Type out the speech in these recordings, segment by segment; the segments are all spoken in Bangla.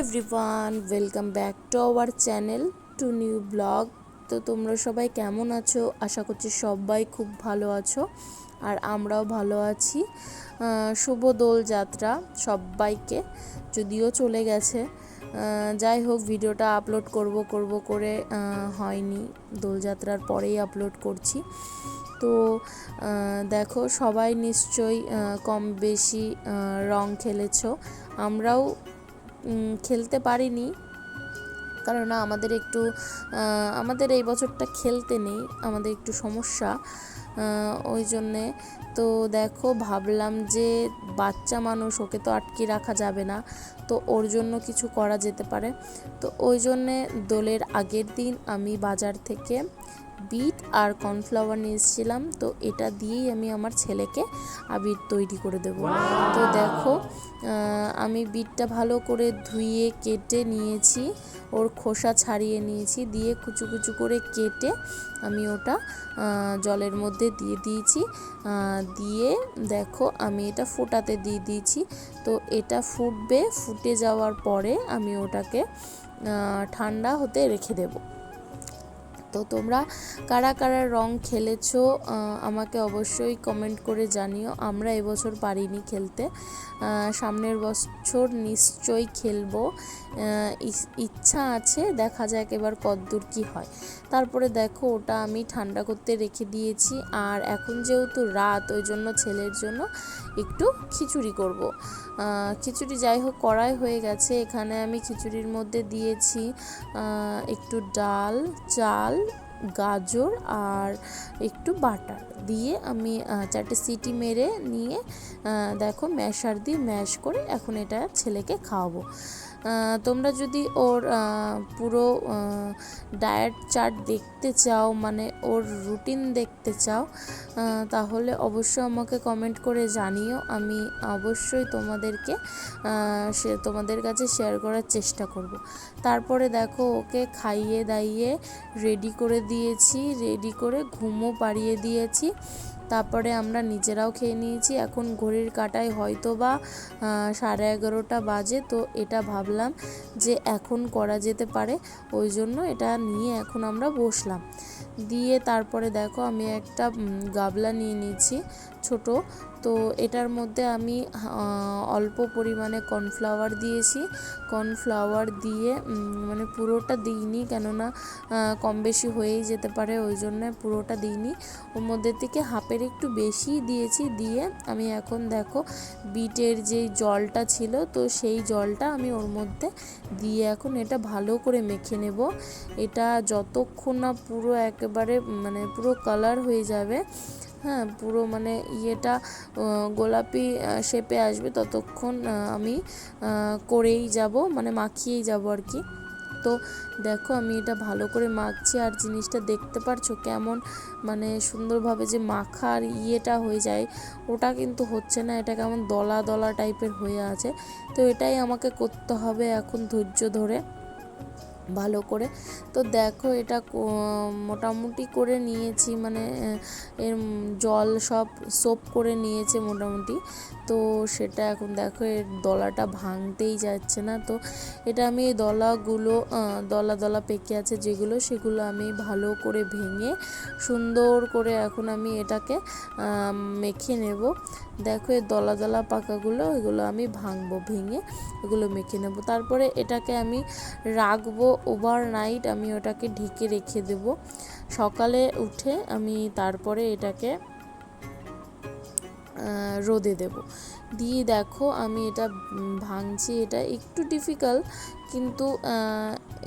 Everyone welcome back to our channel to new blog তো তোমরা সবাই কেমন আছো? আশা করছি সবাই খুব ভালো আছো, আর আমরাও ভালো আছি। শুভ দোল যাত্রা সবাইকে, যদিও চলে গেছে। যাই হোক, ভিডিওটা আপলোড করব করব করে হয়নি। দোলযাত্রার পরেই আপলোড করছি। তো দেখো, সবাই নিশ্চয়ই কম বেশি রং খেলেছো। আমরাও খেলতে পারিনি। কারণ আমাদের একটু আমাদের এই বছরটা খেলতে নেই, আমাদের একটু সমস্যা ওই জন্যে। তো দেখো, ভাবলাম যে বাচ্চা মানুষ, ওকে তো আটকে রাখা যাবে না, তো ওর জন্য কিছু করা যেতে পারে। তো ওই জন্যে দোলের আগের দিন আমি বাজার থেকে বিট আর কর্নফ্লাওয়ার নিয়ে এসেছিলাম তো এটা দিয়েই আমি আমার ছেলেকে আবির তৈরি করে দেবো। তো দেখো আমি বিটটা ভালো করে ধুয়ে কেটে নিয়েছি, ওর খোসা ছাড়িয়ে নিয়েছি, দিয়ে কুচু কুচু করে কেটে আমি ওটা জলের মধ্যে দিয়ে দিয়েছি। দিয়ে দেখো, আমি এটা ফোটাতে দিয়ে দিয়েছি, তো এটা ফুটবে, ফুটে যাওয়ার পরে আমি ওটাকে ঠান্ডা হতে রেখে দেবো। তো তোমরা কারা কারা রং খেলেছো আমাকে অবশ্যই কমেন্ট করে জানিও। আমরা এবছর পারিনি খেলতে। সামনের বছর নিশ্চয়ই খেলব। ইচ্ছা আছে, দেখা যাক এবার কদ্দূর কি হয়। তারপরে দেখো, ওটা আমি ঠান্ডা করতে রেখে দিয়েছি। আর এখন যেহেতু রাত, ওই জন্য ছেলের জন্য একটু খিচুড়ি করব। খিচুড়ি যাই হোক, কড়াই হয়ে গেছে। এখানে আমি খিচুড়ির মধ্যে দিয়েছি একটু ডাল, চাল গাজর আর একটু বাটার দিয়ে আমি চারটে সিটি মেরে নিয়ে দেখো ম্যাশার দিয়ে ম্যাশ করে এখন এটা ছেলেকে খাওয়াবো। তোমরা যদি ওর পুরো ডায়েট চার্ট দেখতে চাও মানে ওর রুটিন দেখতে চাও তাহলে অবশ্যই আমাকে কমেন্ট করে জানিও। আমি অবশ্যই তোমাদেরকে সে, তোমাদের কাছে শেয়ার করার চেষ্টা করব। তারপরে দেখো, ওকে খাইয়ে দাইয়ে রেডি করে দিয়েছি রেডি করে ঘুমও পাড়িয়ে দিয়েছি। তারপরে আমরা নিজেরাও খেয়ে নিয়েছি। এখন ঘড়ির কাটায় হয়তো বা সাড়ে এগারোটা বাজে, তো এটা ভাবলাম যে এখন করা যেতে পারে। ওই জন্য এটা নিয়ে এখন আমরা বসলাম। দিয়ে তারপরে দেখো আমি একটা গাবলা নিয়ে নিয়েছি ছোট। তো এটার মধ্যে আমি অল্প পরিমাণে কর্নফ্লাওয়ার দিয়েছি। কর্নফ্লাওয়ার দিয়ে মানে পুরোটা দিইনি কেননা কম বেশি হয়েই যেতে পারে, ওই জন্য পুরোটা দিইনি। ওর মধ্যে থেকে হাফের একটু বেশি দিয়েছি, দিয়ে আমি এখন দেখো বিটের যেই জলটা ছিল, তো সেই জলটা আমি ওর মধ্যে দিয়ে এখন এটা ভালো করে মেখে নেব। এটা যতক্ষণ না পুরো একেবারে মানে পুরো কালার হয়ে যাবে হ্যাঁ পুরো মানে ইয়েটা গোলাপি শেপে আসবে ততক্ষণ আমি করেই যাব মানে মাখিয়েই যাব আর কি। তো দেখো, আমি এটা ভালো করে মাখছি আর জিনিসটা দেখতে পারছ কেমন মানে সুন্দরভাবে যে মাখার ইয়েটা হয়ে যায়, ওটা কিন্তু হচ্ছে না, এটা কেমন দলা দলা টাইপের হয়ে আছে। তো এটাই আমাকে করতে হবে এখন ধৈর্য ধরে। ভালো করে। তো দেখো এটা মোটামুটি করে নিয়েছি মানে এর জল সব সোপ করে নিয়েছে মোটামুটি। তো সেটা এখন দেখো এর দলাটা ভাঙতেই যাচ্ছে না। তো এটা আমি এই দলাগুলো দলা দলা পেকে আছে যেগুলো, সেগুলো আমি ভালো করে ভেঙে সুন্দর করে এখন আমি এটাকে মেখে নেব। দেখো এই দলা দলা পাকাগুলো, এগুলো আমি ভাঙবো, ভেঙে এগুলো মেখে নেব। তারপরে এটাকে আমি রাখব ওভার নাইট আমি ওটাকে ঢেকে রেখে দেব। সকালে উঠে আমি তারপরে এটাকে রোদে দেব। দিয়ে দেখো আমি এটা ভাঙছি এটা। একটু ডিফিকাল্ট কিন্তু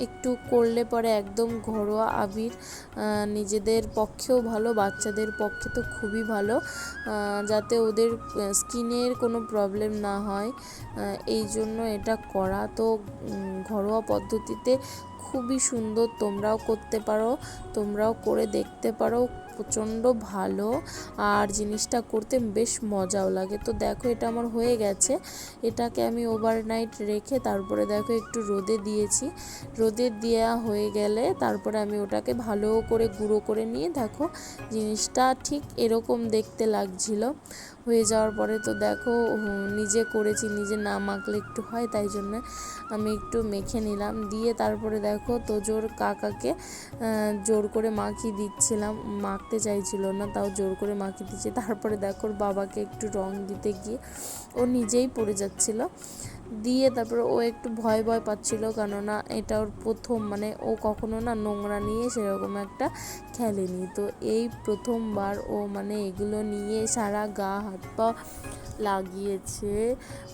একটু করলে পরে একদম ঘরোয়া আবির নিজেদের পক্ষেও ভালো, বাচ্চাদের পক্ষে তো খুবই ভালো যাতে ওদের স্কিনের কোনো প্রবলেম না হয় এই জন্য এটা করা। তো ঘরোয়া পদ্ধতিতে খুবই সুন্দর, তোমরাও করতে পারো, তোমরাও করে দেখতে পারো, প্রচণ্ড ভালো। আর জিনিসটা করতে বেশ মজাও লাগে। তো দেখো এটা আমার হয়ে গেছে। এটাকে আমি ওভারনাইট রেখে তারপরে দেখো একটু রোদে দিয়েছি। রোদে দেওয়া হয়ে গেলে তারপরে আমি ওটাকে ভালো করে গুঁড়ো করে নিয়ে দেখো জিনিসটা ঠিক এরকম দেখতে লাগছিল। হয়ে যাওয়ার পরে তো দেখো নিজে করেছি, নিজে না মাখলে একটু হয়, তাই জন্য আমি একটু মেখে নিলাম। দিয়ে তারপরে দেখো তো জোর কাকাকে জোর করে মাখিয়ে দিচ্ছিলাম। মাখতে চাইছিল না, তাও জোর করে মাখিয়ে দিচ্ছি। তারপরে দেখো বাবাকে একটু রং দিতে গিয়ে ও নিজেই পড়ে যাচ্ছিল। দিয়ে তারপরে ও একটু ভয় ভয় পাচ্ছিল কেননা এটা ওর প্রথম মানে ও কখনো না নোংরা নিয়ে সেরকম একটা খেলেনি। তো এই প্রথমবার ও মানে এগুলো নিয়ে সারা গা হাত পা লাগিয়েছে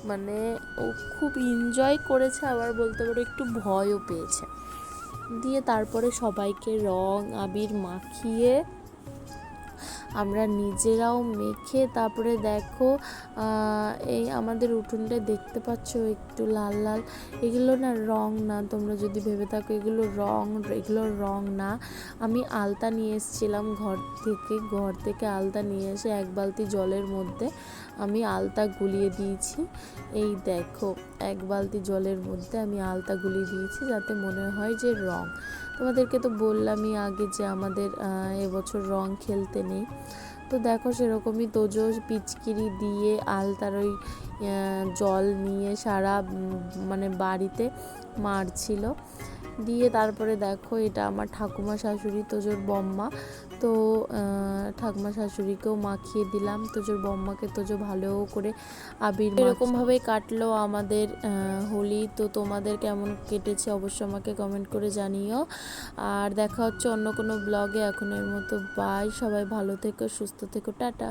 মানে ও খুব এনজয় করেছে আবার বলতে পারো একটু ভয়ও পেয়েছে। দিয়ে তারপরে সবাইকে রং আবির মাখিয়ে আমরা নিজেরাও মেখে তারপরে দেখো এই আমাদের উঠোনটা দেখতে পাচ্ছ একটু লাল লাল। এগুলো না রং না, তোমরা যদি ভেবে থাকো, এগুলো রং এগুলো রং না। আমি আলতা নিয়ে এসেছিলাম ঘর থেকে ঘর থেকে আলতা নিয়ে এসে এক বালতি জলের মধ্যে আমি আলতা গুলিয়ে দিয়েছি। এই দেখো, এক বালতি জলের মধ্যে আমি আলতা গুলিয়ে দিয়েছি যাতে মনে হয় যে রং। তোমাদেরকে তো বললামই আগে যে আমাদের এবছর রং খেলতে নেই। তো দেখো সেরকমই তোজো পিচকিরি দিয়ে আলতার ওই জল নিয়ে সারা মানে বাড়িতে মারছিল। দিয়ে তারপরে দেখো এটা আমার ঠাকুমা শাশুড়ি তোজোর বম্মা। তো ঠাকুমা শাশুড়িকেও মাখিয়ে দিলাম। তোজোর বম্মাকে তোজো ভালো করে আবির এরকমভাবেই কাটলো আমাদের হোলি। তো তোমাদের কেমন কেটেছে অবশ্যই আমাকে কমেন্ট করে জানিও। আর দেখা হচ্ছে অন্য কোনো ব্লগে এখনের মতো বাই সবাই ভালো থেকো, সুস্থ থেকো। টাটা।